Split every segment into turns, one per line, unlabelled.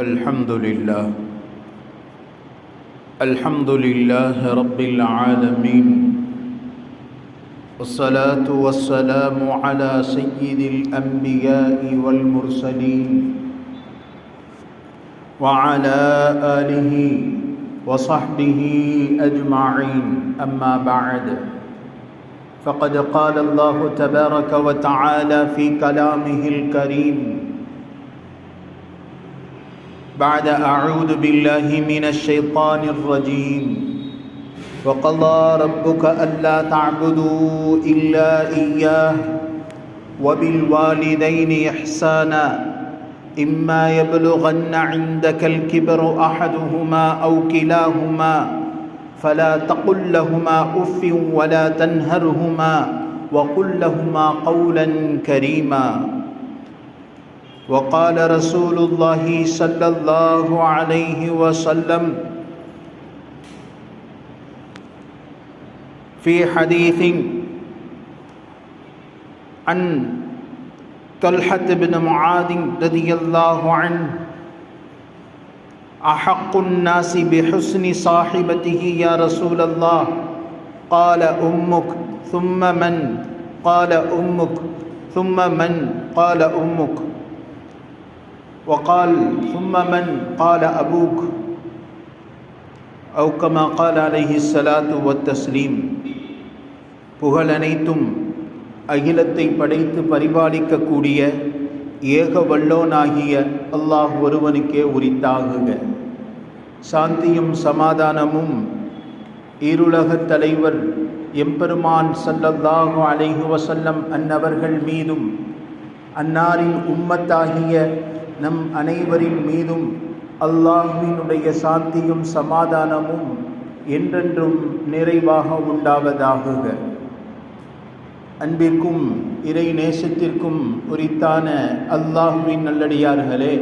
الحمد لله الحمد لله رب العالمين. والصلاة والسلام على سيد الأنبياء والمرسلين. وعلى آله وصحبه أجمعين. أما بعد. فقد قال الله تبارك وتعالى في كلامه الكريم بعد أعوذ بالله من الشيطان الرجيم. وقضى ربك ألا تعبدوا إلا إياه وبالوالدين إحسانا. إما يبلغن عندك الكبر أحدهما أو كلاهما فلا تقل لهما أف ولا تنهرهما وقل لهما قولا كريما. وقال رسول الله صلى الله عليه وسلم في حديث عن طلحة بن معاذ رضي الله عنه أحق الناس بحسن صاحبته يا رسول الله؟ قال أمك ثم من؟ قال أمك ثم من؟ قال أمك. وقال ثم من قال أبوك أو كما قال عليه الصلاة والتسليم புகழ் அனைத்தும் அகிலத்தை படைத்து பரிபாலிக்கக்கூடிய ஏக வல்லோனாகிய அல்லாஹ் ஒருவனுக்கே உரித்தாகுக சாந்தியும் சமாதானமும் ஈருலகத் தலைவர் எம்பெருமான் சல்லல்லாஹு அலைஹு வசல்லம் அன்னவர்கள் மீதும் அன்னாரின் உம்மத்தாகிய நம் அனைவரின் மீதும் அல்லாஹுவினுடைய சாந்தியும் சமாதானமும் என்றென்றும் நிறைவாக உண்டாவதாகுக. அன்பிற்கும் இறை நேசத்திற்கும் உரித்தான அல்லாஹுவின் நல்லடியார்களே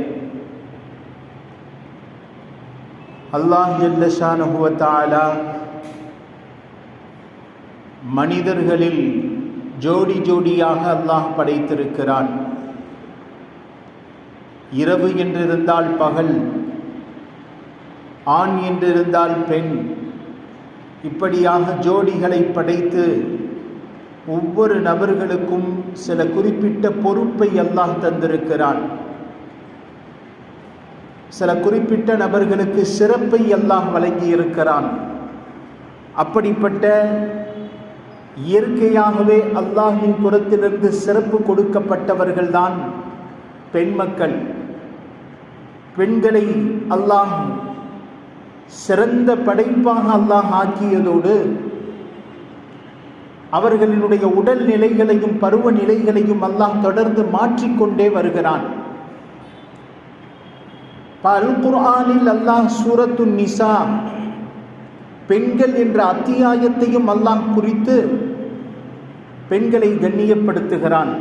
அல்லாஹ் ஜல்லஷானுவத்தாலா மனிதர்களில் ஜோடி ஜோடியாக அல்லாஹ் படைத்திருக்கிறான். இரவு என்றிருந்தால் பகல் ஆண் என்றிருந்தால் பெண். இப்படியாக ஜோடிகளை படைத்து ஒவ்வொரு நபர்களுக்கும் சில குறிப்பிட்ட பொறுப்பை அல்லாஹ் தந்திருக்கிறான். சில குறிப்பிட்ட நபர்களுக்கு சிறப்பை அல்லாஹ் வழங்கி இருக்கிறான் அப்படிப்பட்ட இயற்கையாகவே அல்லாஹின் புறத்திலிருந்து சிறப்பு கொடுக்கப்பட்டவர்கள்தான் பெண் மக்கள் பெண்களை அல்லாஹ் சிறந்த படைப்பாக அல்லாஹ் ஆக்கியதோடு அவர்களினுடைய உடல் நிலைகளையும் பருவ நிலைகளையும் அல்லாஹ் தொடர்ந்து மாற்றிக்கொண்டே வருகிறான். அல் குர்ஆனில் அல்லாஹ் சூரத்து நிசா பெண்கள் என்ற அத்தியாயத்தையும் அல்லாஹ் குறித்து பெண்களை கண்ணியப்படுத்துகிறான்.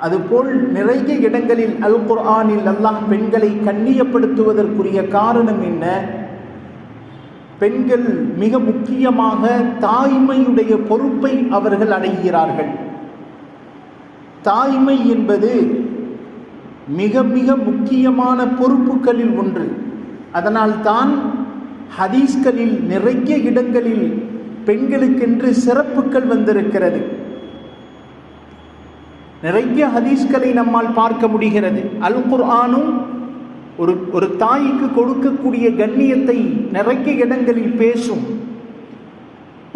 அதுபோல் நிறைய இடங்களில் அல் குர்ஆனில் அல்லாஹ் பெண்களை கண்ணியப்படுத்துவதற்குரிய காரணம் என்ன? பெண்கள் மிக முக்கியமாக தாய்மையுடைய பொறுப்பை அவர்கள் அடைகிறார்கள். தாய்மை என்பது மிக மிக முக்கியமான பொறுப்புகளில் ஒன்று. அதனால் தான் ஹதீஸ்களில் நிறைய இடங்களில் பெண்களுக்கென்று சிறப்புகள் வந்திருக்கிறது. நிறைய ஹதீஸ்களை நம்மால் பார்க்க முடிகிறது. அல் குர்ஆனும் ஒரு ஒரு தாய்க்கு கொடுக்கக்கூடிய கண்ணியத்தை நிறைய இடங்களில் பேசும்.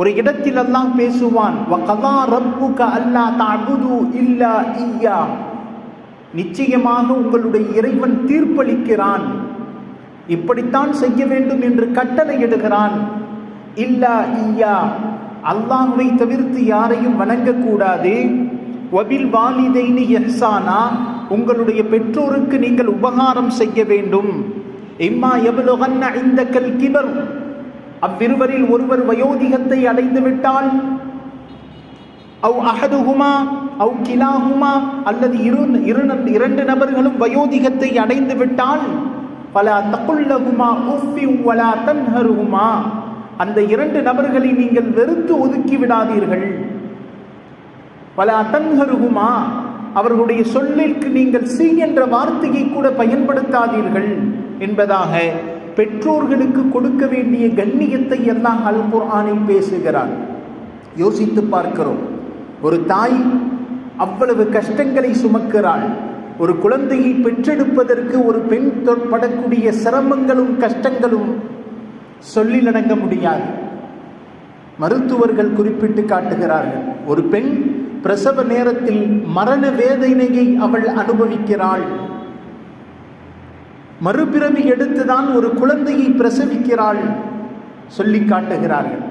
ஒரு இடத்தில் எல்லாம் பேசுவான் வகதா ரப்புக அல்லா தஅபுது இல்லா ஈயா. நிச்சயமாக உங்களுடைய இறைவன் தீர்ப்பளிக்கிறான். இப்படித்தான் செய்ய வேண்டும் என்று கட்டளை இடுகிறான் இல்லா ஈயா. அல்லாஹ்வை தவிர்த்து யாரையும் வணங்கக்கூடாது. வபில் வாலிதைனி எஹ்சானா உங்களுடைய பெற்றோருக்கு நீங்கள் உபகாரம் செய்ய வேண்டும். இம்மா எவ்வளோகன்ன இந்த கல் கிபர். அவ்விருவரில் ஒருவர் வயோதிகத்தை அடைந்து விட்டால் அவ் அகதுகுமா அவ் கிலாகுமா அல்லது இரு இரு இரண்டு நபர்களும் வயோதிகத்தை அடைந்து விட்டால் பல தகுல்லகுமா உஃபி உவலா தன்ஹருகுமா அந்த இரண்டு நபர்களை நீங்கள் வெறுத்து ஒதுக்கி விடாதீர்கள். பல தன்ஹருகுமா அவர்களுடைய சொல்லிற்கு நீங்கள் சி என்ற வார்த்தையை கூட பயன்படுத்தாதீர்கள் என்பதாக பெற்றோர்களுக்கு கொடுக்க வேண்டிய கண்ணியத்தை எல்லாம் அல் குர்ஆனில் பேசுகிறார். யோசித்து பார்க்கிறோம். ஒரு தாய் அவ்வளவு கஷ்டங்களை சுமக்கிறாள். ஒரு குழந்தையை பெற்றெடுப்பதற்கு ஒரு பெண் தொ- படக்கூடிய சிரமங்களும் கஷ்டங்களும் சொல்லிலடங்க முடியாது. மருத்துவர்கள் குறிப்பிட்டு காட்டுகிறார்கள். ஒரு பெண் பிரசவ நேரத்தில் மரண வேதனையை அவள் அனுபவிக்கிறாள். மறுபிறவி எடுத்துதான் ஒரு குழந்தையை பிரசவிக்கிறாள் சொல்லி காட்டுகிறார்கள்.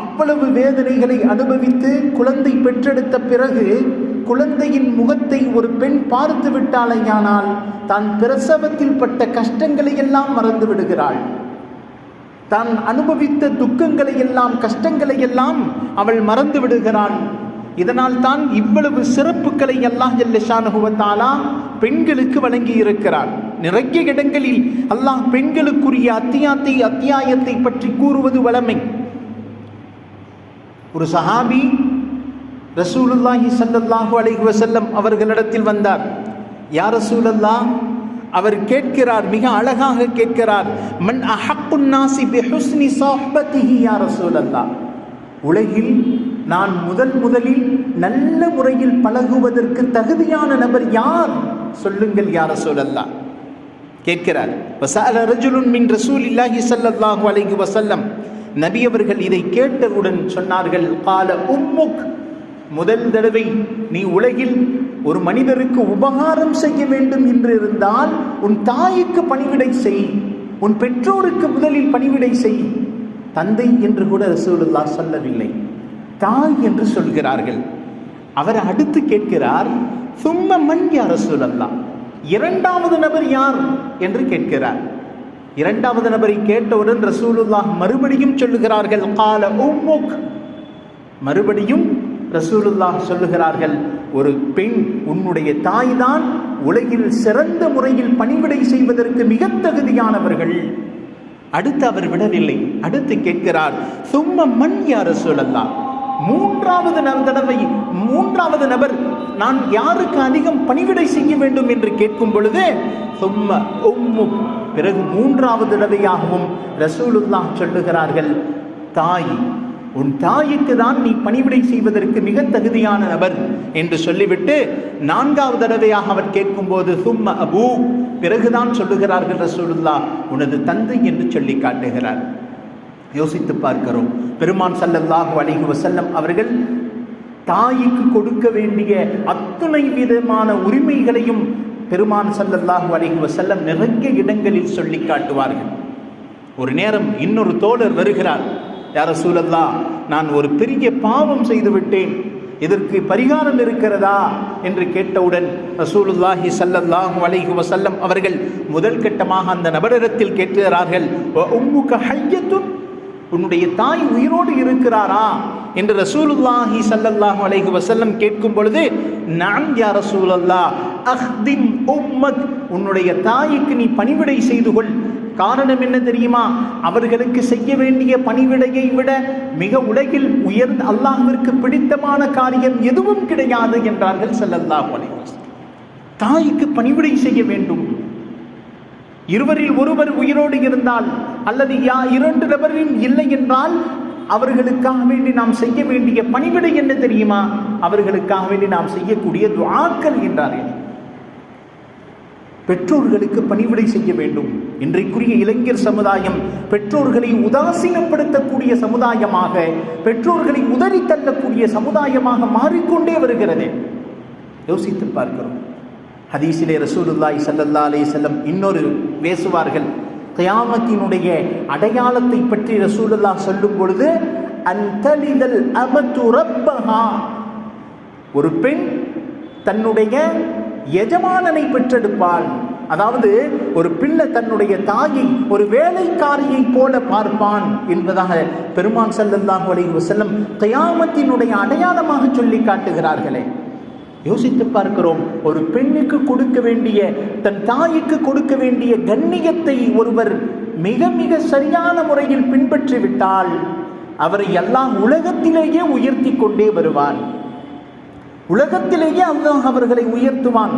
அவ்வளவு வேதனைகளை அனுபவித்து குழந்தை பெற்றெடுத்த பிறகு குழந்தையின் முகத்தை ஒரு பெண் பார்த்து விட்டாலேயானால் தான் பிரசவத்தில் பட்ட கஷ்டங்களை எல்லாம் மறந்து விடுகிறாள். தான் அனுபவித்த துக்கங்களை எல்லாம் கஷ்டங்களை எல்லாம் அவள் மறந்து விடுகிறாள். இதனால் தான் இவ்வளவு சிறப்புகளை அல்லாஹ் ஜல்லஷானுகுவத்தாலா பெண்களுக்கு வழங்கி இருக்கிறார் நிறைய இடங்களில் அல்லாஹ் பெண்களுக்குரிய அத்தியாத்தை அத்தியாயத்தை பற்றி கூறுவது வளமை ஒரு சஹாபி ரசூலுல்லாஹி ஸல்லல்லாஹு அலைஹி வசல்லம் அவர்களிடத்தில் வந்தார். யார் ரசூலல்லா அவர் கேட்கிறார் மிக அழகாக கேட்கிறார் மன் அஹக்குன்னாசி பிஹுஸ்னி யார் யா ரசூலல்லாஹ்? உலகில் நான் முதன் முதலில் நல்ல முறையில் பழகுவதற்கு தகுதியான நபர் யார்? சொல்லுங்கள் யார சொல்லல்லா கேட்கிறார். வசால ரஜுலுன் மின் ரசூலில்லாஹி ஸல்லல்லாஹு அலைஹி வசல்லம் நபி அவர்கள் இதை கேட்டவுடன் சொன்னார்கள் கால உம்முக் முதல் தடவை நீ உலகில் ஒரு மனிதருக்கு உபகாரம் செய்ய வேண்டும் என்று இருந்தால் உன் தாய்க்கு பணிவிடை செய் உன் பெற்றோருக்கு முதலில் பணிவிடை செய். தந்தை என்று கூட ரசூலுல்லா சொல்லவில்லை. தாய் என்று சொல்கிறார்கள். அவர் அடுத்து கேட்கிறார் சும்ம மண் யார் ரசூலல்லாஹ். இரண்டாவது நபர் யார் என்று கேட்கிறார். இரண்டாவது நபரை கேட்டவுடன் ரசூலுல்லாஹ் மறுபடியும் சொல்லுகிறார்கள் கால உம்முக். மறுபடியும் ரசூலுல்லாஹ் சொல்லுகிறார்கள் ஒரு பெண் உன்னுடைய தாய்தான் உலகில் சிறந்த முறையில் பணிவிடை செய்வதற்கு மிக தகுதியானவர்கள். அடுத்து அவர் விடவில்லை. அடுத்து கேட்கிறார் சும்ம மண் யார் சொல்லலாம் மூன்றாவது தடவை மூன்றாவது நபர் நான் யாருக்கு அதிகம் பணிவிடை செய்ய வேண்டும் என்று கேட்கும் பொழுது சும்ம உம்மு. பிறகு மூன்றாவது தடவையாகவும் ரசூலுல்லாஹ் சொல்லுகிறார்கள் தாய் உன் தாய்க்கு தான் நீ பணிவிடை செய்வதற்கு மிக தகுதியான நபர். என்று சொல்லிவிட்டு நான்காவது தடவையாக அவர் கேட்கும்போது சும்ம அபூ. பிறகுதான் சொல்லுகிறார்கள் ரசூலுல்லா உனது தந்தை என்று சொல்லி காட்டுகிறார். யோசித்து பார்க்கிறோம். பெருமான் சல்லல்லாஹு அலிஹி வசல்லம் அவர்கள் தாய்க்கு கொடுக்க வேண்டிய அத்துணை விதமான உரிமைகளையும் பெருமான் சல்லல்லாஹு அலிஹி வசல்லம் நிறைய இடங்களில் சொல்லி காட்டுவார்கள். ஒரு நேரம் இன்னொரு தோழர் வருகிறார். யார சூழல்லா நான் ஒரு பெரிய பாவம் செய்து விட்டேன். இதற்கு பரிகாரம் இருக்கிறதா? என்று கேட்டவுடன் ரசூலுல்லாஹி சல்லல்லாஹு அலைஹி வசல்லம் அவர்கள் முதல் கட்டமாக அந்த நபரிடத்தில் கேட்கிறார்கள் உம்முக ஹய்யத்துன் உன்னுடைய தாய் உயிரோடு இருக்கிறாரா? என்று ரசூலுல்லாஹி சல்லல்லாஹு அலைஹி வஸல்லம் கேட்கும் பொழுது நான் யா ரசூலல்லா அஹ்தின் உம்மத் உன்னுடைய தாய்க்கு நீ பணிவிடை செய்து கொள். காரணம் என்ன தெரியுமா? அவர்களுக்கு செய்ய வேண்டிய பணிவிடையை விட மிக உலகில் உயர்ந்த அல்லாஹிற்கு பிடித்தமான காரியம் எதுவும் கிடையாது என்றார்கள் ஸல்லல்லாஹு அலைஹி வஸல்லம். தாய்க்கு பணிவிடை செய்ய வேண்டும். இருவரில் ஒருவர் உயிரோடு இருந்தால் அல்லது யா இரண்டு நபரும் இல்லை என்றால் அவர்களுக்காக வேண்டி நாம் செய்ய வேண்டிய பணிவிடை என்ன தெரியுமா? அவர்களுக்காக வேண்டி நாம் செய்யக்கூடிய துவாக்கள் என்றார்கள். பெற்றோர்களுக்கு பணிவிடை செய்ய வேண்டும். இன்றைக்குரிய இளைஞர் சமுதாயம் பெற்றோர்களை உதாசீனப்படுத்தக்கூடிய சமுதாயமாக பெற்றோர்களை உதறி தள்ளக்கூடிய சமுதாயமாக மாறிக்கொண்டே வருகிறது. யோசித்து பார்க்கிறோம். ஹதீஸிலே ரசூலுல்லாய் சல்லல்லா அலி செல்லம் இன்னொரு பேசுவார்கள். கயாமத்தினுடைய அடையாளத்தை பற்றி ரசூலுல்லாஹ் சொல்லும் பொழுது அன்தலிதல் அமது ரப்பஹா. ஒரு பெண் தன்னுடைய எஜமானனை பெற்றெடுப்பாள். அதாவது ஒரு பிள்ளை தன்னுடைய தாயை ஒரு வேலைக்காரியை போல பார்ப்பான் என்பதாக பெருமான் ஸல்லல்லாஹு அலைஹி வஸல்லம் அடையாளமாக சொல்லி காட்டுகிறார்களே. யோசித்து பார்க்கிறோம். ஒரு பெண்ணுக்கு கொடுக்க வேண்டிய தன் தாய்க்கு கொடுக்க வேண்டிய கண்ணியத்தை ஒருவர் மிக மிக சரியான முறையில் பின்பற்றிவிட்டால் அவரை எல்லாம் உலகத்திலேயே உயர்த்தி கொண்டே வருவார் உலகத்திலேயே அல்லாஹ் அவர்களை உயர்த்துவான்.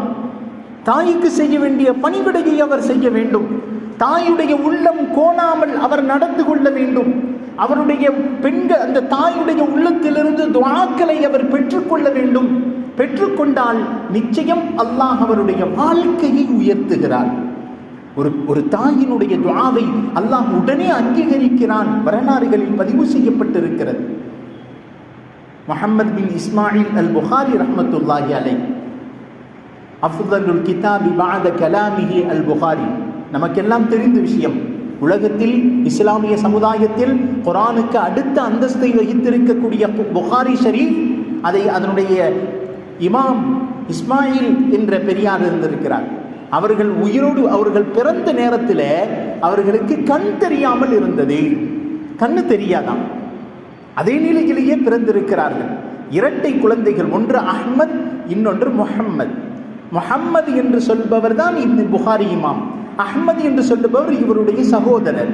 தாய்க்கு செய்ய வேண்டிய பணிவிடையை அவர் செய்ய வேண்டும். தாயுடைய உள்ளம் கோணாமல் அவர் நடந்து கொள்ள வேண்டும். அவருடைய பெண்கள் அந்த தாயுடைய உள்ளத்திலிருந்து துவாக்களை அவர் பெற்றுக்கொள்ள வேண்டும். பெற்றுக்கொண்டால் நிச்சயம் அல்லாஹ் அவருடைய வாழ்க்கையை உயர்த்துகிறார். ஒரு ஒரு தாயினுடைய துவாவை அல்லாஹ் உடனே அங்கீகரிக்கிறான். வரலாறுகளில் பதிவு செய்யப்பட்டிருக்கிறது. முகமது பின் இஸ்மாயில் அல் புகாரி ரஹமத்துல்லாஹி அலை அஃதலுல் கிதாபி பாத கலாமிஹி அல் புகாரி நமக்கெல்லாம் தெரிந்த விஷயம் உலகத்தில் இஸ்லாமிய சமுதாயத்தில் குரானுக்கு அடுத்த அந்தஸ்தை வகித்திருக்கக்கூடிய புகாரி ஷரீஃப் அதை அதனுடைய இமாம் இஸ்மாயில் என்ற பெரியார் இருந்திருக்கிறார். அவர்கள் உயிரோடு அவர்கள் பிறந்த நேரத்தில் அவர்களுக்கு கண் தெரியாமல் இருந்தது. கண்ணு தெரியாதாம். அதே நிலையிலேயே பிறந்திருக்கிறார்கள். இரட்டை குழந்தைகள் ஒன்று அஹ்மத் இன்னொன்று முஹம்மத். முஹம்மது என்று சொல்பவர் தான் இந்த புகாரி இமாம். அஹ்மது என்று சொல்லுபவர் இவருடைய சகோதரர்.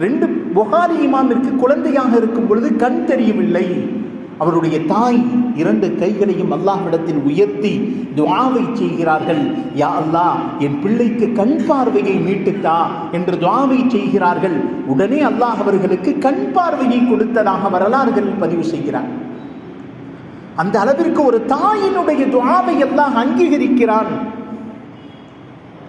ரெண்டு புகாரி இமாமிற்கு குழந்தையாக இருக்கும் பொழுது கண் தெரியவில்லை. அவருடைய தாய் இரண்டு கைகளையும் அல்லாஹ்விடத்தில் உயர்த்தி துவாவை செய்கிறார்கள். யா அல்லா என் பிள்ளைக்கு கண் பார்வையை மீட்டுத்தா என்று துவாவை செய்கிறார்கள். உடனே அல்லாஹ் அவர்களுக்கு கண் பார்வையை கொடுத்ததாக வரலாறுகள் பதிவு செய்கிறார். அந்த அளவிற்கு ஒரு தாயினுடைய துவாவை எல்லாம் அங்கீகரிக்கிறான்.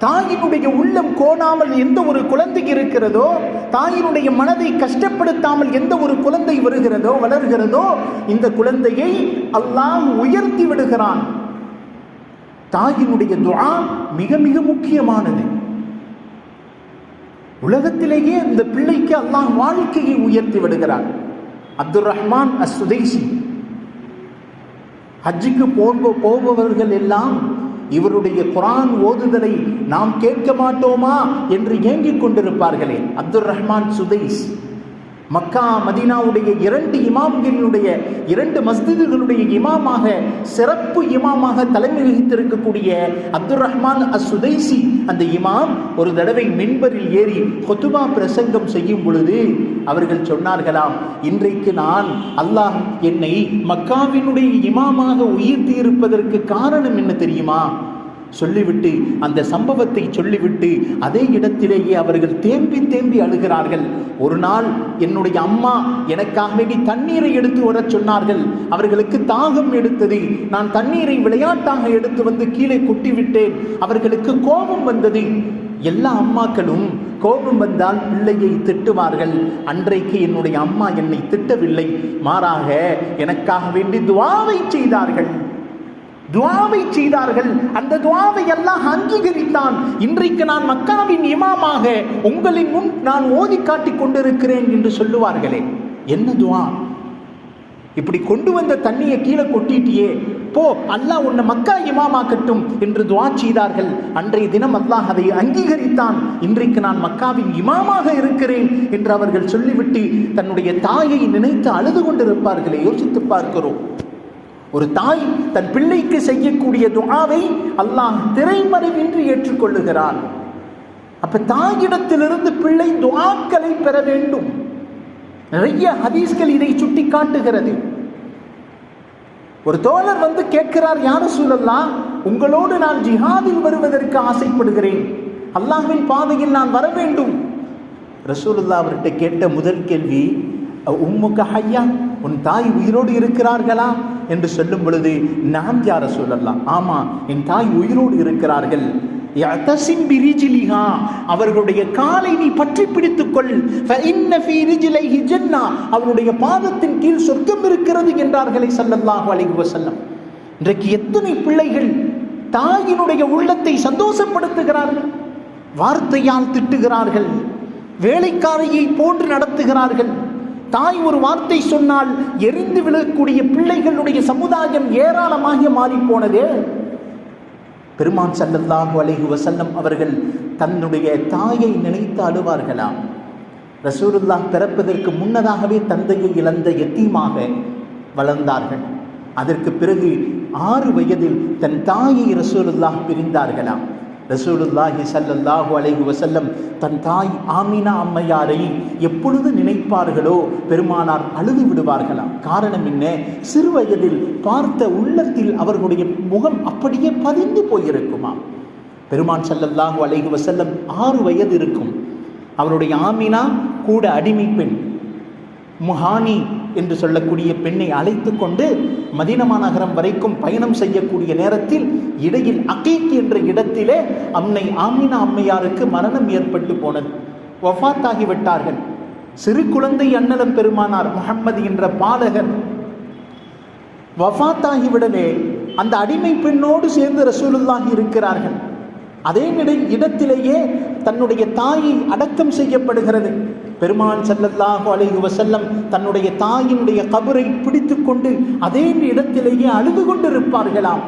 தாயினுடைய உள்ளம் கோணாமல் எந்த ஒரு குழந்தை இருக்கிறதோ தாயினுடைய மனதை கஷ்டப்படுத்தாமல் எந்த ஒரு குழந்தை வருகிறதோ வளர்கிறதோ இந்த குழந்தையை அல்லாஹ் உயர்த்தி விடுகிறான். தாயினுடைய துவா மிக மிக முக்கியமானது. உலகத்திலேயே இந்த பிள்ளைக்கு அல்லாஹ் வாழ்க்கையை உயர்த்தி விடுகிறான். அப்துல் ரஹ்மான் அஸ் சுதைசி ஹஜ்ஜுக்கு போக போபவர்கள் எல்லாம் இவருடைய குரான் ஓதுதலை நாம் கேட்க மாட்டோமா என்று ஏங்கிக் கொண்டிருப்பார்களே. அப்துல் ரஹ்மான் சுதைஸ். மக்கா மதீனாவுடைய இரண்டு இமாம்களினுடைய இரண்டு மஸ்திதுகளுடைய இமாமாக சிறப்பு இமாமாக தலைமை வகித்திருக்கக்கூடிய அப்துல் ரஹ்மான் அஸ் சுதைசி அந்த இமாம் ஒரு தடவை மின்பரில் ஏறி கொத்துபா பிரசங்கம் செய்யும் பொழுது அவர்கள் சொன்னார்களாம் இன்றைக்கு நான் அல்லாஹ் என்னை மக்காவினுடைய இமாமாக உயர்த்தி இருப்பதற்கு காரணம் என்ன தெரியுமா? சொல்லிவிட்டு அந்த சம்பவத்தை சொல்லிவிட்டு அதே இடத்திலேயே அவர்கள் தேம்பி தேம்பி அழுகிறார்கள். ஒரு நாள் என்னுடைய அம்மா எனக்காக வேண்டி தண்ணீரை எடுத்து வரச் சொன்னார்கள். அவர்களுக்கு தாகம் எடுத்தது. நான் தண்ணீரை விளையாட்டாக எடுத்து வந்து கீழே கொட்டிவிட்டேன். அவர்களுக்கு கோபம் வந்தது. எல்லா அம்மாக்களும் கோபம் வந்தால் பிள்ளையை திட்டுவார்கள். அன்றைக்கு என்னுடைய அம்மா என்னை திட்டவில்லை. மாறாக எனக்காக வேண்டி துவாவை செய்தார்கள். துவாவை செய்தார்கள். அந்த துவாவை எல்லாம் அங்கீகரித்தான். இன்றைக்கு நான் மக்காவின் இமாமாக உங்களின் முன் நான் ஓதி காட்டிக் கொண்டிருக்கிறேன் என்று சொல்லுவார்களே. என்ன துவா? இப்படி கொண்டு வந்த தண்ணியை கீழே கொட்டிட்டியே. போ அல்லாஹ் உன்னை மக்கா இமாமாக்கட்டும் என்று துவா செய்தார்கள். அன்றைய தினம் அல்லாஹ் அதை அங்கீகரித்தான். இன்றைக்கு நான் மக்காவின் இமாமாக இருக்கிறேன் என்று அவர்கள் சொல்லிவிட்டு தன்னுடைய தாயை நினைத்து அழுது கொண்டிருப்பார்களே. யோசித்து பார்க்கிறோம். ஒரு தாய் தன் பிள்ளைக்கு செய்யக்கூடிய துஆவை அல்லாஹ் திரைமறைவின்றி ஏற்றுக்கொள்ளுகிறான். அப்ப தாயிடத்திலிருந்து பிள்ளை துஆக்களை பெற வேண்டும். நிறைய ஹதீஸ்கள் இதை சுட்டி காட்டுகிறது ஒரு தோழர் வந்து கேட்கிறார் யார சூழல்லாம் உங்களோடு நான் ஜிஹாதில் வருவதற்கு ஆசைப்படுகிறேன். அல்லாஹின் பாதையில் நான் வர வேண்டும். ரசூலுல்லா அவர்கிட்ட கேட்ட முதல் கேள்வி உம்முக ஹையா? உன் தாய் உயிரோடு இருக்கிறார்களா என்று சொல்லும் பொழுது நாம் யார சொல்லலாம் ஆமா என் தாய் உயிரோடு இருக்கிறார்கள். அவர்களுடைய காலை நீ பற்றி பிடித்துக்கொள். அவனுடைய அவருடைய பாதத்தின் கீழ் சொர்க்கம் இருக்கிறது என்றார்களே ஸல்லல்லாஹு அலைஹி வஸல்லம். இன்றைக்கு எத்தனை பிள்ளைகள் தாயினுடைய உள்ளத்தை சந்தோஷப்படுத்துகிறார்கள் வார்த்தையால் திட்டுகிறார்கள் வேலைக்காரையை போன்று நடத்துகிறார்கள் தாய் ஒரு வார்த்தை சொன்னால் எரிந்து விழக்கூடிய பிள்ளைகளுடைய சமுதாயம் ஏராளமாக மாறிப்போனது. பெருமான் சல்லல்லாஹு அலைஹு வசல்லம் அவர்கள் தன்னுடைய தாயை நினைத்து அழுவார்களாம். ரசூலுல்லாஹ் பிறப்பதற்கு முன்னதாகவே தந்தையை இழந்த எத்தீமாக வளர்ந்தார்கள். அதற்கு பிறகு ஆறு வயதில் தன் தாயை ரசூலுல்லாஹ் பிரிந்தார்களாம். ரசூலுல்லாஹி சல்லல்லாஹு அலைஹி வசல்லம் தன் தாய் ஆமினா அம்மையாரை எப்பொழுது நினைப்பார்களோ பெருமானார் அழுது விடுவார்களாம். காரணம் என்ன? சிறு வயதில் பார்த்த உள்ளத்தில் அவர்களுடைய முகம் அப்படியே பதிந்து போயிருக்குமா பெருமான் சல்லல்லாஹு அலைஹி வசல்லம் ஆறு வயது இருக்கும். அவருடைய ஆமினா கூட அடிமை பெண். முஹானி என்று சொல்லக்கூடிய பெண்ணை அழைத்து கொண்டு மதினமா நகரம் வரைக்கும் பயணம் செய்யக்கூடிய நேரத்தில் இடையில் அகீக் என்ற இடத்திலே அம்மை ஆமினா அம்மையாருக்கு மரணம் ஏற்பட்டு போனது. வஃபாத்தாகி விட்டார்கள் சிறு குழந்தை அண்ணலம் பெருமானார் முகம்மது என்ற பாலகர் வஃபாத்தாகிவிடவே அந்த அடிமை பெண்ணோடு சேர்ந்து ரசூலுல்லாகி இருக்கிறார்கள். அதே நிலை இடத்திலேயே தன்னுடைய தாயை அடக்கம் செய்யப்படுகிறது. பெருமான் ஸல்லல்லாஹு அலைஹி வசல்லம் தன்னுடைய தாயினுடைய கபரை பிடித்துக்கொண்டு அதே இடத்திலேயே அழுது கொண்டிருப்பார்களாம்.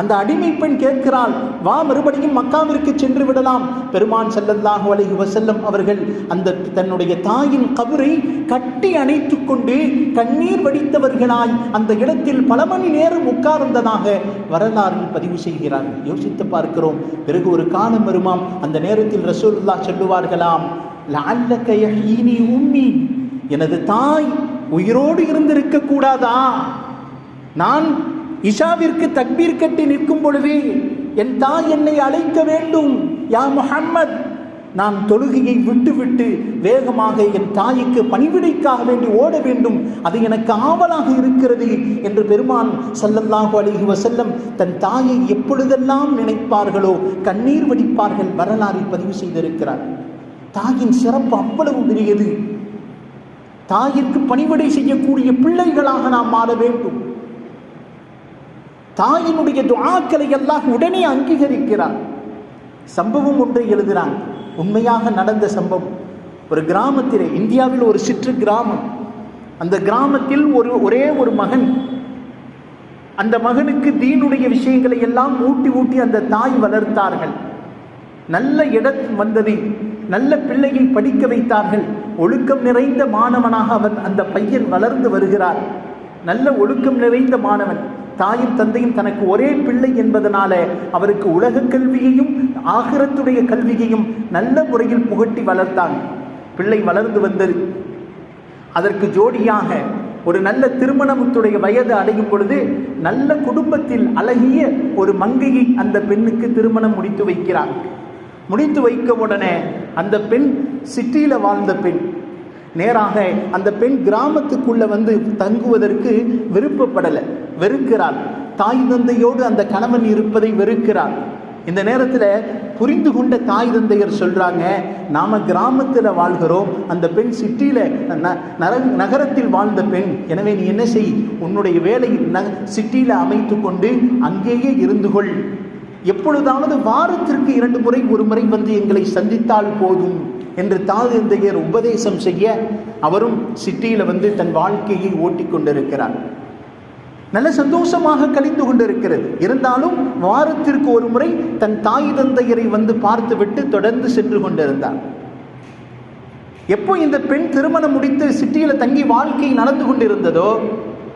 அந்த அடிமை பெண் கேட்கிறாள் வா மறுபடியும் மக்காவிற்கு சென்று விடலாம். பெருமான் ஸல்லல்லாஹு அலைஹி வசல்லம் அவர்கள் அந்த தன்னுடைய தாயின் கபரை கட்டி அணைத்து கொண்டு கண்ணீர் வடித்தவர்களாய் அந்த இடத்தில் பல மணி நேரம் உட்கார்ந்ததாக வரலாறு பதிவு செய்கிறார்கள். யோசித்து பார்க்கிறோம் பிறகு ஒரு காலம் வருமாம். அந்த நேரத்தில் ரசூல்லா சொல்லுவார்களாம் லஅல்லக யஹீனி உம்மி. எனது தாய் உயிரோடு இருந்திருக்க கூடாதா? நான் இஷாவிற்கு தக்பீர் கட்டி நிற்கும் பொழுது என் தாய் என்னை அழைக்க வேண்டும். யா முஹம்மத் நான் தொழுகையை விட்டுவிட்டு வேகமாக என் தாய்க்கு பணிவிடைக்காக வேண்டி ஓட வேண்டும். அது எனக்கு ஆவலாக இருக்கிறது என்று பெருமான் சல்லல்லாஹு அலைஹி வசல்லம் தன் தாயை எப்பொழுதெல்லாம் நினைப்பார்களோ கண்ணீர் வடிப்பார்கள் வரலாறில் பதிவு செய்திருக்கிறார். தாயின் சிறப்பு அவ்வளவு பெரியது. தாயிற்கு பணிவிடை செய்யக்கூடிய பிள்ளைகளாக நாம் மாற வேண்டும். தாயினுடைய துவாக்களை எல்லாம் உடனே அங்கீகரிக்கிறார். சம்பவம் ஒன்றை எழுதுகிறான் உண்மையாக நடந்த சம்பவம். ஒரு கிராமத்திலே இந்தியாவில் ஒரு சிற்று கிராமம். அந்த கிராமத்தில் ஒரு ஒரே ஒரு மகன். அந்த மகனுக்கு தீனுடைய விஷயங்களை எல்லாம் ஊட்டி ஊட்டி அந்த தாய் வளர்த்தார்கள். நல்ல இடம் வந்தது. நல்ல பிள்ளையை படிக்க வைத்தார்கள். ஒழுக்கம் நிறைந்த மாணவனாக அவன் அந்த பையன் வளர்ந்து வருகிறார். நல்ல ஒழுக்கம் நிறைந்த மாணவன். தாயும் தந்தையும் தனக்கு ஒரே பிள்ளை என்பதனால அவருக்கு உலக கல்வியையும் ஆகிரத்துடைய கல்வியையும் நல்ல முறையில் புகட்டி வளர்த்தான். பிள்ளை வளர்ந்து வந்தது. அதற்கு ஜோடியாக ஒரு நல்ல திருமணத்துடைய வயது அடையும் பொழுது நல்ல குடும்பத்தில் அழகிய ஒரு மங்கையை அந்த பெண்ணுக்கு திருமணம் முடித்து வைக்கிறார். முடித்து வைக்க உடனே அந்த பெண் சிட்டியில் வாழ்ந்த பெண். நேராக அந்த பெண் கிராமத்துக்குள்ள வந்து தங்குவதற்கு விருப்பப்படலை. வெறுக்கிறாள். தாய் தந்தையோடு அந்த கணவன் இருப்பதை வெறுக்கிறாள். இந்த நேரத்தில் புரிந்து கொண்ட தாய் தந்தையர் சொல்றாங்க நாம கிராமத்தில் வாழ்கிறோம். அந்த பெண் சிட்டியில் நர நகரத்தில் வாழ்ந்த பெண். எனவே நீ என்ன செய்? உன்னுடைய வேலையை ந சிட்டியில் அமைத்து கொண்டு அங்கேயே இருந்து கொள். எப்பொழுதாவது வாரத்திற்கு இரண்டு முறை ஒரு முறை வந்து எங்களை சந்தித்தால் போதும் என்று தாதந்தையர் உபதேசம் செய்ய அவரும் சிட்டியில் வந்து தன் வாழ்க்கையை ஓட்டி கொண்டிருக்கிறார். நல்ல சந்தோஷமாக கழித்து கொண்டிருக்கிறது. இருந்தாலும் வாரத்திற்கு ஒரு முறை தன் தாய் தந்தையரை வந்து பார்த்துவிட்டு தொடர்ந்து சென்று கொண்டிருந்தார். எப்போ இந்த பெண் திருமணம் முடித்து சிட்டியில் தங்கி வாழ்க்கை நடந்து கொண்டிருந்ததோ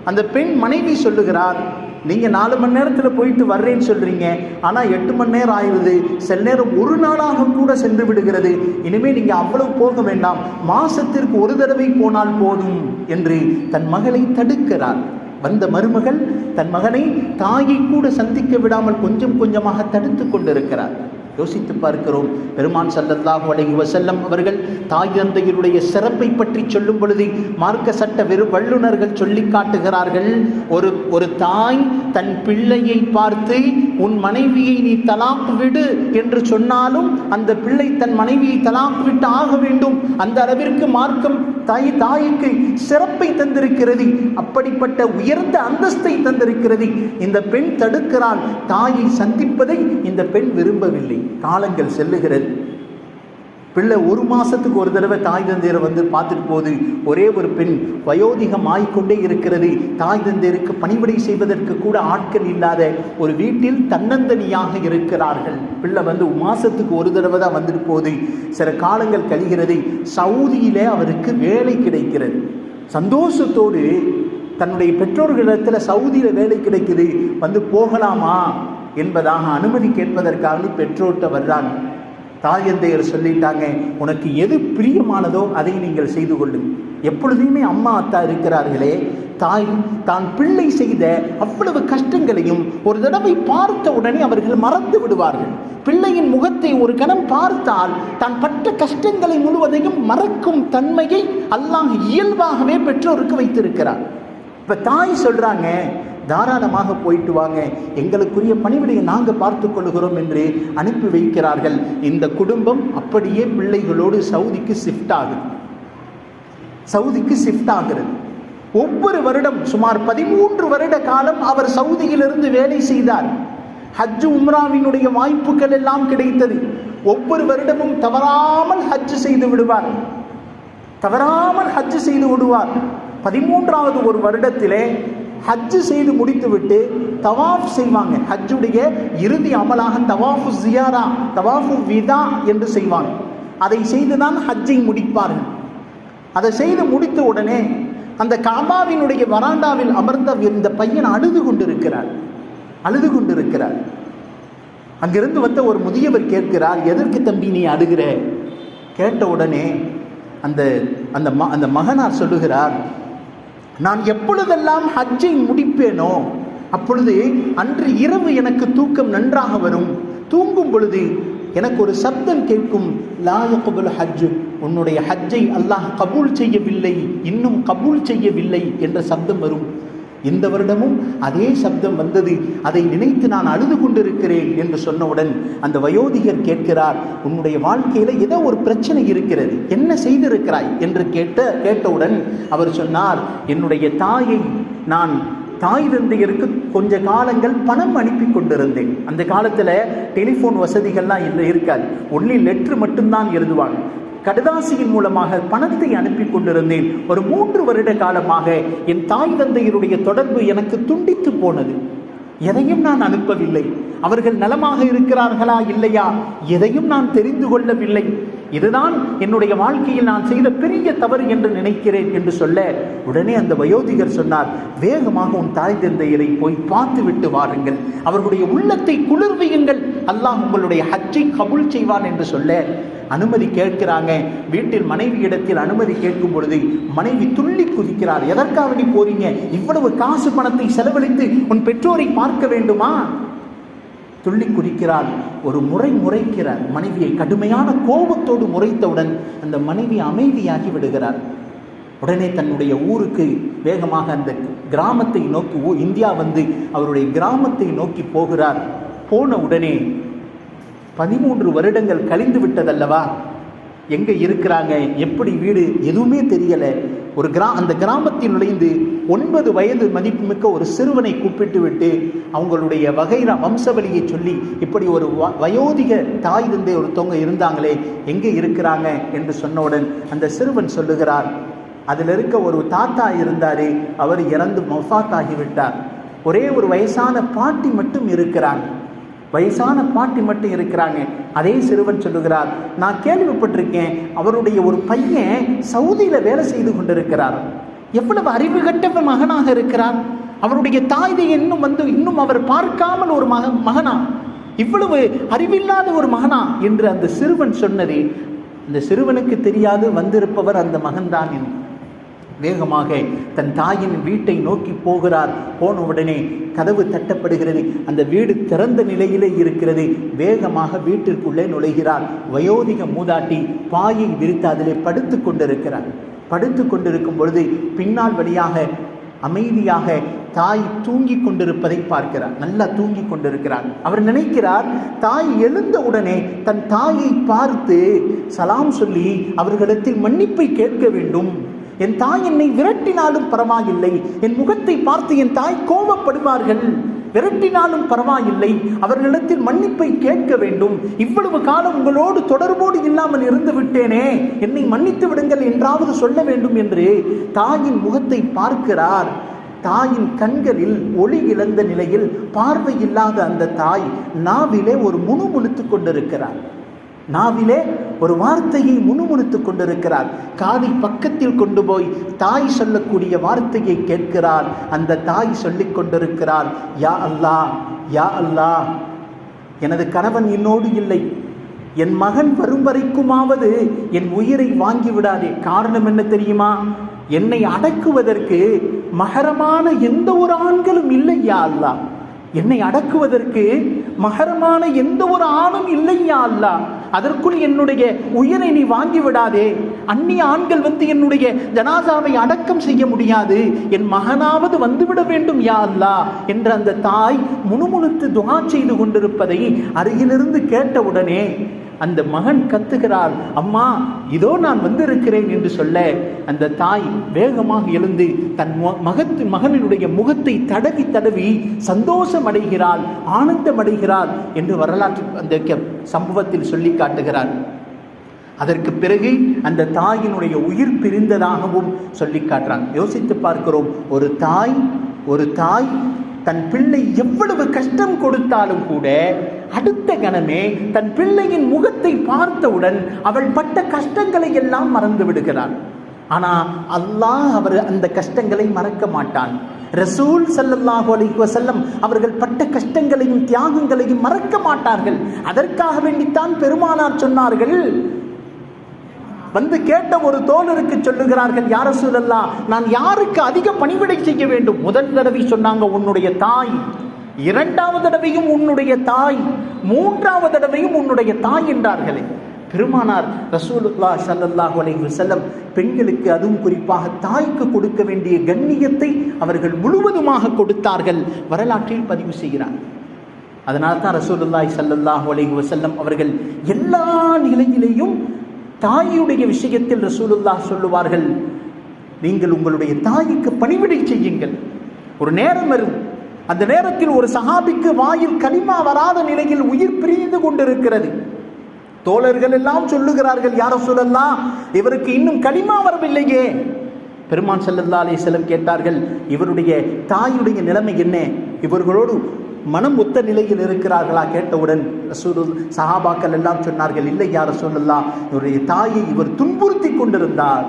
அந்த பெண் மனைவி சொல்லுகிறார் நீங்கள் நாலு மணி நேரத்தில் போயிட்டு வர்றேன்னு சொல்கிறீங்க ஆனால் எட்டு மணி நேரம் ஆயிடுது. சில நேரம் ஒரு நாளாக கூட சென்று விடுகிறது. இனிமேல் நீங்கள் அவ்வளவு போக வேண்டாம். மாதத்திற்கு ஒரு தடவை போனால் போதும் என்று தன் மகளை தடுக்கிறார். வந்த மருமகள் தன் மகனை தாயை கூட சந்திக்க விடாமல் கொஞ்சம் கொஞ்சமாக தடுத்து கொண்டிருக்கிறார். யோசித்து பார்க்கிறோம். பெருமான் சல்லல்லாஹு அலைஹி வசல்லம் அவர்கள் தாய் தந்தையருடைய சிறப்பை பற்றி சொல்லும் பொழுது மார்க்க சட்ட வெறு வல்லுநர்கள் சொல்லி காட்டுகிறார்கள். ஒரு ஒரு தாய் தன் பிள்ளையை பார்த்து உன் மனைவியை நீ தலாக் விடு என்று சொன்னாலும் அந்த பிள்ளை தன் மனைவியை தலாக் விட்டு ஆக வேண்டும். அந்த அளவிற்கு மார்க்கம் தாய் தாய்க்கு சிறப்பை தந்திருக்கிறது. அப்படிப்பட்ட உயர்ந்த அந்தஸ்தை தந்திருக்கிறது. இந்த பெண் தடுக்கிறாள். தாயை சந்திப்பதை இந்த பெண் விரும்பவில்லை. காலங்கள் செல்லுகிறது. பிள்ளை ஒரு மாதத்துக்கு ஒரு தடவை தாய் தந்தையரை வந்து பார்த்துட்டு போகுது ஒரே ஒரு பெண் வயோதிகம் ஆகிக்கொண்டே இருக்கிறது. தாய் தந்தையருக்கு பணிவிடை செய்வதற்கு கூட ஆட்கள் இல்லாத ஒரு வீட்டில் தன்னந்தனியாக இருக்கிறார்கள். பிள்ளை வந்து மாதத்துக்கு ஒரு தடவை தான் வந்துட்டு போகுது. சில காலங்கள் கழிகிறது. சவுதியிலே அவருக்கு வேலை கிடைக்கிறது. சந்தோஷத்தோடு தன்னுடைய பெற்றோர்களிடத்தில் சவுதியில் வேலை கிடைக்குது. வந்து போகலாமா என்பதாக அனுமதி கேட்பதற்காக பெற்றோர்கிட்ட வர்றாங்க. தாயந்தையர் சொல்லிட்டாங்க. உனக்கு எது பிரியமானதோ அதை நீங்கள் செய்து கொள்ளும் எப்பொழுதுமே அம்மா அத்தா இருக்கிறார்களே. தாய் தான் பிள்ளை செய்த அவ்வளவு கஷ்டங்களையும் ஒரு தடவை பார்த்த உடனே அவர்கள் மறந்து விடுவார்கள். பிள்ளையின் முகத்தை ஒரு கணம் பார்த்தால் தான் பட்ட கஷ்டங்களை முழுவதையும் மறக்கும் தன்மையை அல்லாஹ் இயல்பாகவே பெற்றோருக்கு வைத்திருக்கிறார். இப்போ தாய் சொல்கிறாங்க தாராளமாக போயிட்டு வாங்க. எங்களுக்குரிய பணிவிடையை நாங்கள் பார்த்து கொள்கிறோம் என்று அனுப்பி வைக்கிறார்கள். இந்த குடும்பம் அப்படியே பிள்ளைகளோடு சவுதிக்கு ஷிஃப்ட் ஆகுது. சவுதிக்கு ஷிஃப்ட் ஆகிறது. ஒவ்வொரு வருடம் சுமார் பதிமூன்று வருட காலம் அவர் சவுதியிலிருந்து வேலை செய்தார். ஹஜ் உம்ராவினுடைய வாய்ப்புகள் எல்லாம் கிடைத்தது. ஒவ்வொரு வருடமும் தவறாமல் ஹஜ் செய்து விடுவார். தவறாமல் ஹஜ் செய்து விடுவார். பதிமூன்றாவது ஒரு வருடத்திலே ஹஜ்ஜு செய்து முடித்துவிட்டு தவாஃப் செய்வாங்க. ஹஜ்ஜுடைய இறுதி அமலாக தவாஃபு ஜியாரா தவாஃபு விதா என்று செய்வாங்க. அதை செய்துதான் ஹஜ்ஜை முடிப்பார்கள். அதை செய்து முடித்த உடனே அந்த காபாவினுடைய வராண்டாவில் அமர்ந்த இந்த பையன் அழுது கொண்டிருக்கிறார். அழுது கொண்டிருக்கிறார். அங்கிருந்து வந்த ஒரு முதியவர் கேட்கிறார் எதற்கு தம்பி நீ அழுகிற? கேட்ட உடனே அந்த அந்த ம அந்த மகனார் சொல்லுகிறார் நான் எப்பொழுதெல்லாம் ஹஜ்ஜை முடிப்பேனோ அப்பொழுது அன்று இரவு எனக்கு தூக்கம் நன்றாக வரும். தூங்கும் பொழுது எனக்கு ஒரு சப்தம் கேட்கும் லாயகுபுல் ஹஜ் உன்னுடைய ஹஜ்ஜை அல்லாஹ் கபூல் செய்யவில்லை இன்னும் கபூல் செய்யவில்லை என்ற சப்தம் வரும். இந்த வருடமும் அதே சப்தம் வந்தது. அதை நினைத்து நான் அழுது கொண்டிருக்கிறேன் என்று சொன்னவுடன் அந்த வயோதிகர் கேட்கிறார் உன்னுடைய வாழ்க்கையில் ஏதோ ஒரு பிரச்சனை இருக்கிறது. என்ன செய்திருக்கிறாய்? என்று கேட்ட கேட்டவுடன் அவர் சொன்னார் என்னுடைய தாயை நான் தாய் தந்தையருக்கு கொஞ்ச காலங்கள் பணம் அனுப்பி கொண்டிருந்தேன். அந்த காலத்தில் டெலிஃபோன் வசதிகள்லாம் இல்லை இருக்காது. ஒன்லி லெட்ரு மட்டும்தான் எழுதுவாங்க. கடுதாசியின் மூலமாக பணத்தை அனுப்பி கொண்டிருந்தேன். ஒரு மூன்று வருட காலமாக என் தாய் தந்தையருடைய தொடர்பு எனக்கு துண்டித்து போனது. எதையும் நான் அனுப்பவில்லை. அவர்கள் நலமாக இருக்கிறார்களா இல்லையா? எதையும் நான் தெரிந்து கொள்ளவில்லை. இதுதான் என்னுடைய வாழ்க்கையில் நான் செய்த பெரிய தவறு என்று நினைக்கிறேன் என்று சொல்ல உடனே அந்த வயோதிகர் சொன்னார் வேகமாக உன் தாய் தந்தையரை போய் பார்த்து விட்டு வாருங்கள். அவர்களுடைய உள்ளத்தை குளிர்வியுங்கள். அல்லாஹ் உங்களுடைய ஹஜ்ஜை கபுல் செய்வான் என்று சொல்ல அனுமதி கேட்கிறாங்க. வீட்டில் மனைவி இடத்தில் அனுமதி கேட்கும் பொழுது மனைவி துள்ளி குதிக்கிறார் எதற்காக நீ போறீங்க? இவ்வளவு காசு பணத்தை செலவழித்து உன் பெற்றோரை பார்க்க வேண்டுமா? துள்ளி குறிக்கிறார் ஒரு முறை முறைக்கிறார் மனைவியை கடுமையான கோபத்தோடு முறைத்தவுடன் அந்த மனைவி அமைதியாகி விடுகிறார் உடனே தன்னுடைய ஊருக்கு வேகமாக அந்த கிராமத்தை நோக்கி இந்தியா வந்து அவருடைய கிராமத்தை நோக்கி போகிறார். போன உடனே பதிமூன்று வருடங்கள் கழிந்து விட்டதல்லவா? எங்கே இருக்கிறாங்க? எப்படி வீடு? எதுவுமே தெரியலை. ஒரு கிரா அந்த கிராமத்தில் நுழைந்து ஒன்பது வயது மதிப்புமிக்க ஒரு சிறுவனை கூப்பிட்டு விட்டு அவங்களுடைய வகைரா வம்சவழியை சொல்லி இப்படி ஒரு வ- வயோதிக தாய் தந்தை ஒருத்தவங்க இருந்தாங்களே எங்கே இருக்கிறாங்க? என்று சொன்னவுடன் அந்த சிறுவன் சொல்லுகிறார் அதில் இருக்க ஒரு தாத்தா இருந்தார் அவர் இறந்து மொஃபாத் ஆகிவிட்டார் ஒரே ஒரு வயசான பாட்டி மட்டும் இருக்கிறாங்க. வயசான பாட்டி மட்டும் இருக்கிறாங்க. அதே சிறுவன் சொல்லுகிறார் நான் கேள்விப்பட்டிருக்கேன் அவருடைய ஒரு பையன் சவுதியில் வேலை செய்து கொண்டிருக்கிறார். எவ்வளவு அறிவு கட்ட மகனாக இருக்கிறார். அவருடைய தாய்தை இன்னும் வந்து இன்னும் அவர் பார்க்காமல் ஒரு மக மகனா? இவ்வளவு அறிவில்லாத ஒரு மகனா? என்று அந்த சிறுவன் சொன்னது அந்த சிறுவனுக்கு தெரியாது வந்திருப்பவர் அந்த மகன்தான் என்று. வேகமாக தன் தாயின் வீட்டை நோக்கி போகிறார். போன உடனே கதவு தட்டப்படுகிறது. அந்த வீடு திறந்த நிலையிலே இருக்கிறது. வேகமாக வீட்டிற்குள்ளே நுழைகிறார். வயோதிக மூதாட்டி பாயை விரித்து அதிலே படுத்து கொண்டிருக்கிறார். படுத்து கொண்டிருக்கும் பொழுது பின்னால் வழியாக அமைதியாக தாய் தூங்கி கொண்டிருப்பதை பார்க்கிறார். நல்லா தூங்கி கொண்டிருக்கிறார். அவர் நினைக்கிறார் தாய் எழுந்த உடனே தன் தாயை பார்த்து சலாம் சொல்லி அவர்களிடத்தில் மன்னிப்பை கேட்க வேண்டும். என் தாய் என்னை விரட்டினாலும் பரவாயில்லை. என் முகத்தை பார்த்து என் தாய் கோபப்படுவார்கள். விரட்டினாலும் பரவாயில்லை. அவர்களிடத்தில் மன்னிப்பை கேட்க வேண்டும். இவ்வளவு காலம் உங்களோடு தொடர்போடு இல்லாமல் இருந்து விட்டேனே. என்னை மன்னித்து விடுங்கள் என்றாவது சொல்ல வேண்டும் என்று தாயின் முகத்தை பார்க்கிறார். தாயின் கண்களில் ஒளி இழந்த நிலையில் பார்வை இல்லாத அந்த தாய் நாவிலே ஒரு முணுமுணுத்துக் கொண்டிருக்கிறார். நாவிலே ஒரு வார்த்தையை முணுமுணுத்துக் கொண்டிருக்கிறார். காதை பக்கத்தில் கொண்டு போய் தாய் சொல்லக்கூடிய வார்த்தையை கேட்கிறார். அந்த தாய் சொல்லிக் கொண்டிருக்கிறார் யா அல்லாஹ் யா அல்லாஹ் எனது கணவன் என்னோடு இல்லை. என் மகன் வரும் வரைக்குமாவது என் உயிரை வாங்கிவிடாதே காரணம் என்ன தெரியுமா? என்னை அடக்குவதற்கு மகரமான எந்த ஒரு ஆண்களும் இல்லை யா அல்லா. என்னை அடக்குவதற்கு மகரமான எந்த ஒரு ஆணும் இல்லையா அல்லா. அதற்குள் என்னுடைய உயிரை நீ வாங்கி விடாதே அந்நிய ஆண்கள் வந்து என்னுடைய ஜனாசாவை அடக்கம் செய்ய முடியாது. என் மகனாவது வந்துவிட வேண்டும் யா அல்லா என்ற அந்த தாய் முணுமுணுத்து துகா செய்து கொண்டிருப்பதை அருகிலிருந்து கேட்டவுடனே அந்த மகன் கத்துகிறார் அம்மா இதோ நான் வந்திருக்கிறேன் என்று சொல்ல அந்த தாய் வேகமாக எழுந்து தன் மு- மகத்து மகனினுடைய முகத்தை தடவி தடவி சந்தோஷம் அடைகிறாள் ஆனந்தம் அடைகிறாள் என்று வரலாற்று அந்த க- சம்பவத்தில் சொல்லி காட்டுகிறார். அதற்கு பிறகு அந்த தாயினுடைய உயிர் பிரிந்ததாகவும் சொல்லி காட்டுறாங்க யோசித்து பார்க்கிறோம் ஒரு தாய் ஒரு தாய் தன் பிள்ளை எவ்வளவு கஷ்டம் கொடுத்தாலும் கூட அடுத்த கணமே தன் பிள்ளையின் முகத்தை பார்த்தவுடன் அவள் பட்ட கஷ்டங்களை எல்லாம் மறந்து விடுகிறாள். ஆனா அல்லாஹ் அவர் அந்த கஷ்டங்களை மறக்க மாட்டான். ரசூல் ஸல்லல்லாஹு அலைஹி வஸல்லம் அவர்கள் பட்ட கஷ்டங்களையும் தியாகங்களையும் மறக்க மாட்டார்கள். அதற்காக வேண்டித்தான் பெருமானார் சொன்னார்கள். வந்து கேட்ட ஒரு தோழருக்கு சொல்லுகிறார்கள் யார சூழல்லா நான் யாருக்கு அதிக பணிவிடை செய்ய வேண்டும்? முதல் தடவை சொன்னாங்க உன்னுடைய தாய். இரண்டாவது தடவையும் உன்னுடைய தாய் மூன்றாவது தடவையும் உன்னுடைய தாய் என்றார்களே. பெருமானார் ரசூலுல்லா சல்லல்லாஹு அலைஹி செல்லம் பெண்களுக்கு அதுவும் குறிப்பாக தாய்க்கு கொடுக்க வேண்டிய கண்ணியத்தை அவர்கள் முழுவதுமாக கொடுத்தார்கள். வரலாற்றில் பதிவு செய்கிறார். அதனால தான் ரசூலுல்லாய் சல்லல்லாஹு அலைஹி வசல்லம் அவர்கள் எல்லா நிலையிலேயும் தாயுடைய விஷயத்தில் ரசூலுல்லாஹ் சொல்லுவார்கள் நீங்கள் உங்களுடைய தாய்க்கு பணிவிடை செய்யுங்கள். ஒரு நேரம் வரும் அந்த நேரத்தில் ஒரு சஹாபிக்கு வாயில் கலிமா வராத நிலையில் உயிர் பிரிந்து கொண்டிருக்கிறது. தோழர்கள் எல்லாம் சொல்லுகிறார்கள் யார சொல்லலாம் இவருக்கு இன்னும் களிமா வரவில்லையே. பெருமான் செல்லல்லா அலி செல்லம் கேட்டார்கள் இவருடைய தாயுடைய நிலைமை என்ன? இவர்களோடு மனம் ஒத்த நிலையில் இருக்கிறார்களா? கேட்டவுடன் ரசூலுல் சஹாபாக்கள் எல்லாம் சொன்னார்கள் இல்லை யார சொல்லலாம் இவருடைய தாயை இவர் துன்புறுத்தி கொண்டிருந்தார்.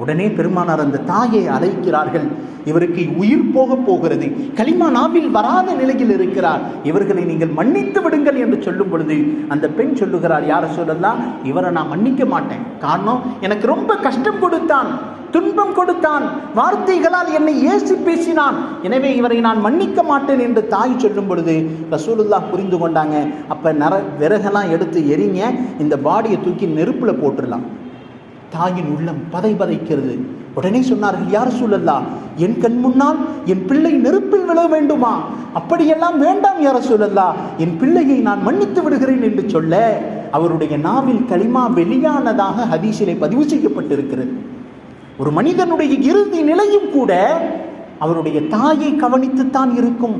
உடனே பெருமானார் அந்த தாயை அழைக்கிறார்கள். இவருக்கு உயிர் போக போகிறது. களிமா நாவில் வராத நிலையில் இருக்கிறார். இவர்களை நீங்கள் மன்னித்து விடுங்கள் என்று சொல்லும் பொழுது அந்த பெண் சொல்லுகிறார் யார சொல்லலாம் இவரை நான் மன்னிக்க மாட்டேன். காரணம் எனக்கு ரொம்ப கஷ்டம் கொடுத்தான் துன்பம் கொடுத்தான் வார்த்தைகளால் என்னை ஏசி பேசினான். எனவே இவரை நான் மன்னிக்க மாட்டேன் என்று தாய் சொல்லும் பொழுது ரசூலுல்லா புரிந்து கொண்டாங்க. அப்ப நர விறகெல்லாம் எடுத்து எரிங்க. இந்த பாடியை தூக்கி நெருப்புல போட்டுடலாம். தாயின் உள்ளம் பதை பதைக்கிறது. உடனே சொன்னார்கள் யார் சூழல்லா என் கண் முன்னால் என் பிள்ளை நெருப்பில் விழ வேண்டுமா? அப்படியெல்லாம் வேண்டாம் யார சூழல்லா என் பிள்ளையை நான் மன்னித்து விடுகிறேன் என்று சொல்ல அவருடைய நாவில் களிமா வெளியானதாக ஹதீஸிலே பதிவு செய்யப்பட்டிருக்கிறது. ஒரு மனிதனுடைய இறுதி நிலையும் கூட அவருடைய தாயை கவனித்துத்தான் இருக்கும்.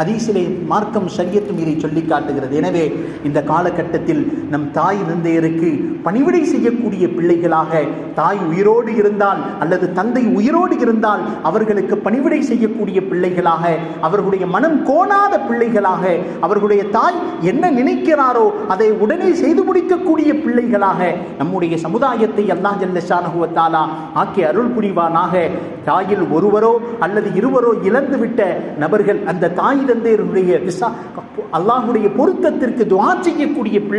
ஹதீஸிலே மார்க்கம் சரியத்தும் இதை சொல்லி காட்டுகிறது. எனவே இந்த காலகட்டத்தில் நம் தாய் தந்தையருக்கு பணிவிடை செய்யக்கூடிய பிள்ளைகளாக தாய் உயிரோடு இருந்தால் அல்லது தந்தை உயிரோடு இருந்தால் அவர்களுக்கு பணிவிடை செய்யக்கூடிய பிள்ளைகளாக அவர்களுடைய மனம் கோணாத பிள்ளைகளாக அவர்களுடைய தாய் என்ன நினைக்கிறாரோ அதை உடனே செய்து முடிக்கக்கூடிய பிள்ளைகளாக நம்முடைய சமுதாயத்தை அல்லாஹ் ஜல்லஷானகுவத்தாலா ஆக்கி அருள் புரிவானாக. தாயில் ஒருவரோ அல்லது இருவரோ இழந்துவிட்ட நபர்கள் அந்த தாய் தந்தையருடைய விசா அல்லாஹுடைய பொருத்தத்திற்கு துவா செய்யக்கூடிய பிள்ளை